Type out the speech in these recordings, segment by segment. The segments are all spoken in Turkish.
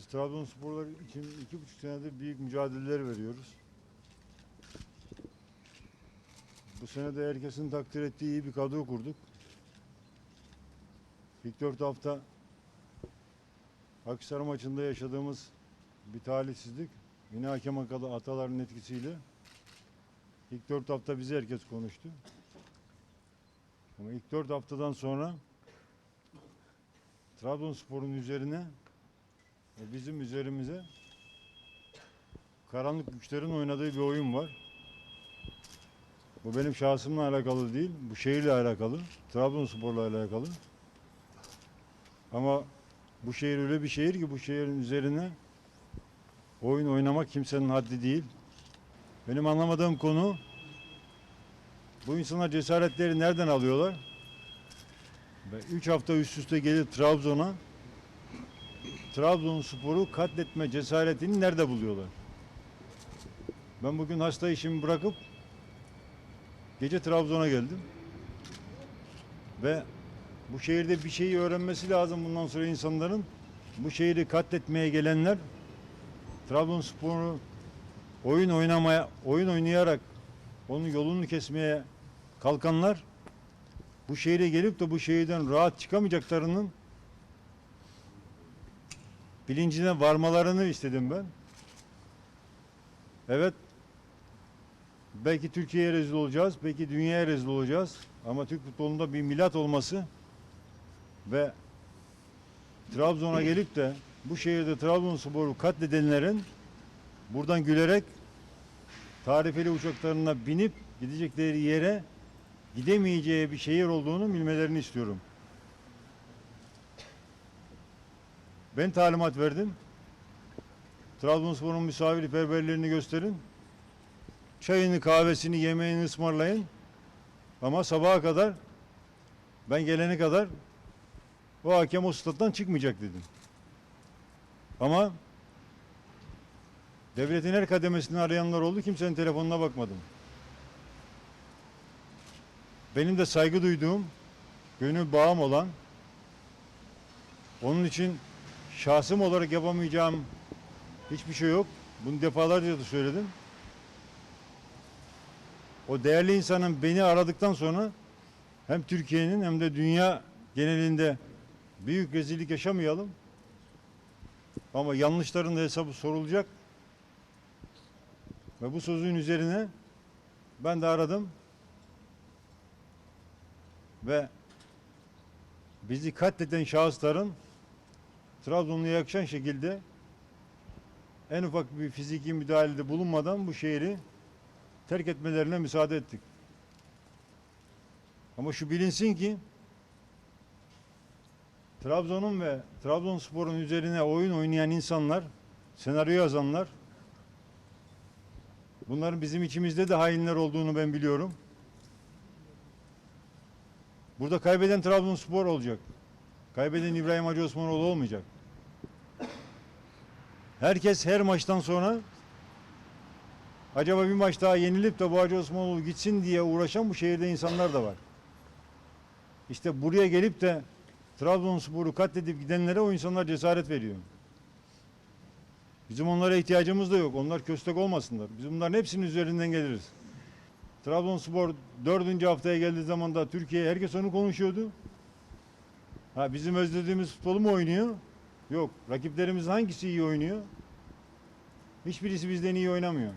Biz Trabzonsporlar için iki buçuk senedir büyük mücadeleler veriyoruz. Bu sene de herkesin takdir ettiği iyi bir kadro kurduk. İlk dört hafta Akhisar maçında yaşadığımız bir talihsizlik. Yine hakem hatalı- hataların etkisiyle ilk dört hafta bizi herkes konuştu. Ama ilk dört haftadan sonra Trabzonspor'un üzerine bizim üzerimize karanlık güçlerin oynadığı bir oyun var. Bu benim şahsımla alakalı değil, bu şehirle alakalı, Trabzonspor'la alakalı. Ama bu şehir öyle bir şehir ki bu şehrin üzerine oyun oynamak kimsenin haddi değil. Benim anlamadığım konu bu insanlar cesaretleri nereden alıyorlar? 3 hafta üst üste gelip Trabzon'a Trabzonspor'u katletme cesaretini nerede buluyorlar? Ben bugün hasta işimi bırakıp gece Trabzon'a geldim. Ve bu şehirde bir şeyi öğrenmesi lazım bundan sonra insanların. Bu şehri katletmeye gelenler Trabzonspor'u oyun oynamaya, oyun oynayarak onun yolunu kesmeye kalkanlar bu şehre gelip de bu şehirden rahat çıkamayacaklarının bilincine varmalarını istedim ben. Evet. Belki Türkiye'ye rezil olacağız, belki dünyaya rezil olacağız. Ama Türk futbolunda bir milat olması ve Trabzon'a gelip de bu şehirde Trabzonspor'u katledenlerin buradan gülerek tarifeli uçaklarına binip gidecekleri yere gidemeyeceği bir şehir olduğunu bilmelerini istiyorum. Ben talimat verdim. Trabzonspor'un misafirperverlerini gösterin. Çayını, kahvesini, yemeğini ısmarlayın. Ama sabaha kadar ben gelene kadar o hakem o stat'tan çıkmayacak dedim. Ama devletin her kademesini arayanlar oldu. Kimsenin telefonuna bakmadım. Benim de saygı duyduğum, gönül bağım olan, onun için şahsım olarak yapamayacağım hiçbir şey yok. Bunu defalarca da söyledim. O değerli insanın beni aradıktan sonra hem Türkiye'nin hem de dünya genelinde büyük rezillik yaşamayalım. Ama yanlışların da hesabı sorulacak. Ve bu sözün üzerine ben de aradım. Ve bizi katleden şahısların Trabzonlu'ya yakışan şekilde en ufak bir fiziki müdahalede bulunmadan bu şehri terk etmelerine müsaade ettik. Ama şu bilinsin ki Trabzon'un ve Trabzonspor'un üzerine oyun oynayan insanlar, senaryo yazanlar bunların bizim içimizde de hainler olduğunu ben biliyorum. Burada kaybeden Trabzonspor olacak. Kaybeden İbrahim Hacı Osmanoğlu olmayacak. Herkes her maçtan sonra acaba bir maç daha yenilip de bu Hacı Osmanoğlu gitsin diye uğraşan bu şehirde insanlar da var. İşte buraya gelip de Trabzonspor'u katledip gidenlere o insanlar cesaret veriyor. Bizim onlara ihtiyacımız da yok. Onlar köstek olmasınlar. Biz bunların hepsinin üzerinden geliriz. Trabzonspor dördüncü haftaya geldiği zaman da Türkiye herkes onu konuşuyordu. Ha bizim özlediğimiz futbolu mu oynuyor? Yok. Rakiplerimiz hangisi iyi oynuyor? Hiçbirisi bizden iyi oynamıyor.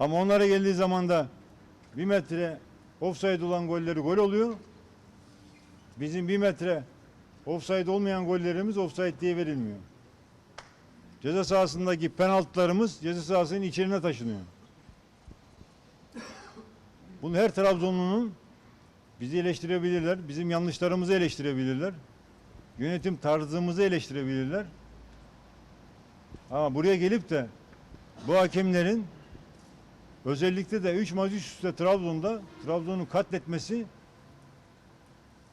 Ama onlara geldiği zaman da bir metre offside olan golleri gol oluyor. Bizim bir metre offside olmayan gollerimiz offside diye verilmiyor. Ceza sahasındaki penaltılarımız ceza sahasının içerine taşınıyor. Bunu her Trabzonlu'nun bizi eleştirebilirler, bizim yanlışlarımızı eleştirebilirler, yönetim tarzımızı eleştirebilirler. Ama buraya gelip de bu hakemlerin özellikle de 3 maç üst Trabzon'da Trabzon'u katletmesi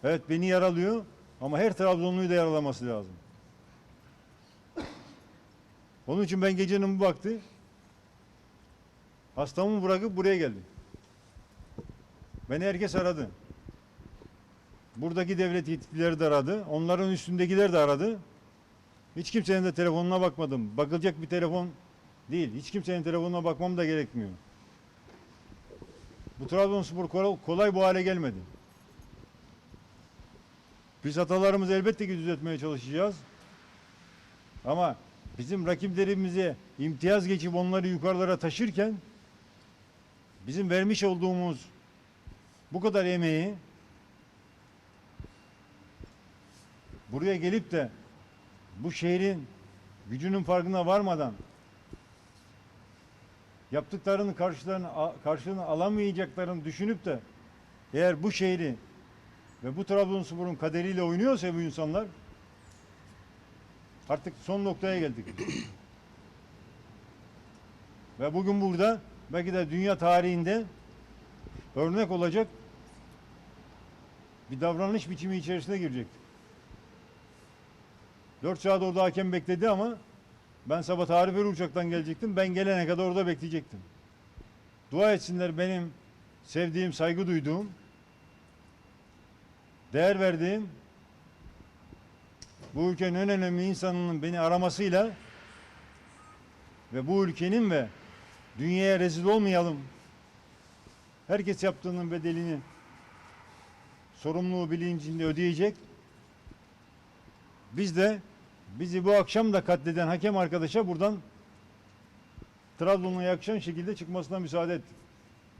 evet beni yaralıyor ama her Trabzonluyu da yaralaması lazım. Onun için ben gecenin bu vakti hastamı bırakıp buraya geldim. Beni herkes aradı. Buradaki devlet yetkilileri de aradı. Onların üstündekiler de aradı. Hiç kimsenin de telefonuna bakmadım. Bakılacak bir telefon değil. Hiç kimsenin telefonuna bakmam da gerekmiyor. Bu Trabzonspor kolay, bu hale gelmedi. Biz hatalarımızı elbette ki düzeltmeye çalışacağız. Ama bizim rakiplerimize imtiyaz geçip onları yukarılara taşırken bizim vermiş olduğumuz bu kadar emeği buraya gelip de bu şehrin gücünün farkına varmadan yaptıklarının karşılarını, karşılığını alamayacaklarını düşünüp de eğer bu şehri ve bu Trabzonspor'un kaderiyle oynuyorsa bu insanlar artık son noktaya geldik. ve bugün burada belki de dünya tarihinde örnek olacak bir davranış biçimi içerisine girecek. 4 saat orada hakem bekledi ama ben sabah tarifeli uçaktan gelecektim. Ben gelene kadar orada bekleyecektim. Dua etsinler benim sevdiğim, saygı duyduğum, değer verdiğim bu ülkenin en önemli insanının beni aramasıyla ve bu ülkenin ve dünyaya rezil olmayalım. Herkes yaptığının bedelini sorumluluğu bilincinde ödeyecek. Biz de bizi bu akşam da katleden hakem arkadaşa buradan Trabzon'a yakışan şekilde çıkmasına müsaade ettik.